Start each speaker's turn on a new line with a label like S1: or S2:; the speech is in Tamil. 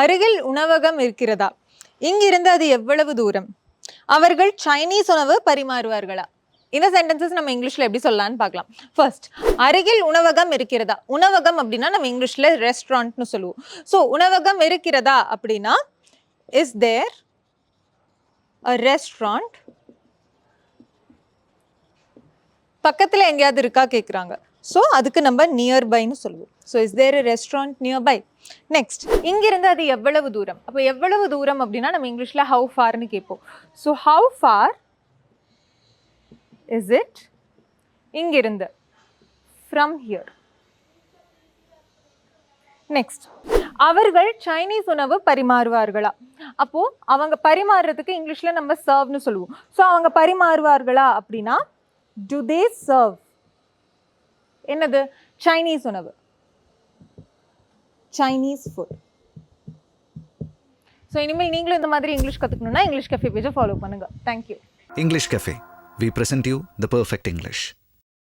S1: அருகில் உணவகம் இருக்கிறதா? இங்கிருந்து அது எவ்வளவு தூரம்? அவர்கள் சைனீஸ் உணவு பரிமாறுவார்களா? இந்த சென்டென்சஸ் நம்ம இங்கிலீஷில் எப்படி சொல்லலாம்னு பார்க்கலாம். ஃபர்ஸ்ட் அருகில் உணவகம் இருக்கிறதா? உணவகம் அப்படின்னா நம்ம இங்கிலீஷில் ரெஸ்டாரண்ட்னு சொல்லுவோம். ஸோ உணவகம் இருக்கிறதா அப்படின்னா இஸ் தேர் அ ரெஸ்டாரண்ட் பக்கத்தில் எங்கேயாவது இருக்கா கேட்குறாங்க ஸோ அதுக்கு நம்ம நியர்பைன்னு சொல்லுவோம். So is there restaurant nearby next இங்கிருந்து அது எவ்வளவு தூரம்? அப்போ எவ்வளவு தூரம் அப்படின்னா நம்ம இங்கிலீஷில் ஹவு ஃபார்னு கேட்போம். So how far is it இங்கிருந்து ஃப்ரம் ஹியர் நெக்ஸ்ட் அவர்கள் சைனீஸ் உணவு பரிமாறுவார்களா? அப்போது அவங்க பரிமாறுறதுக்கு இங்கிலீஷில் நம்ம சர்வ்னு சொல்லுவோம். ஸோ அவங்க பரிமாறுவார்களா அப்படின்னா டு தே சர்வ் என்னது? சைனீஸ் உணவு. சைனீஸ் ஃபுட் ஸோ இனிமேல் நீங்களும் இந்த மாதிரி இங்கிலீஷ் கற்றுக்கணுன்னா இங்கிலீஷ் கஃபே பேஜை ஃபாலோ பண்ணுங்க. Thank you
S2: English cafe we present you the perfect English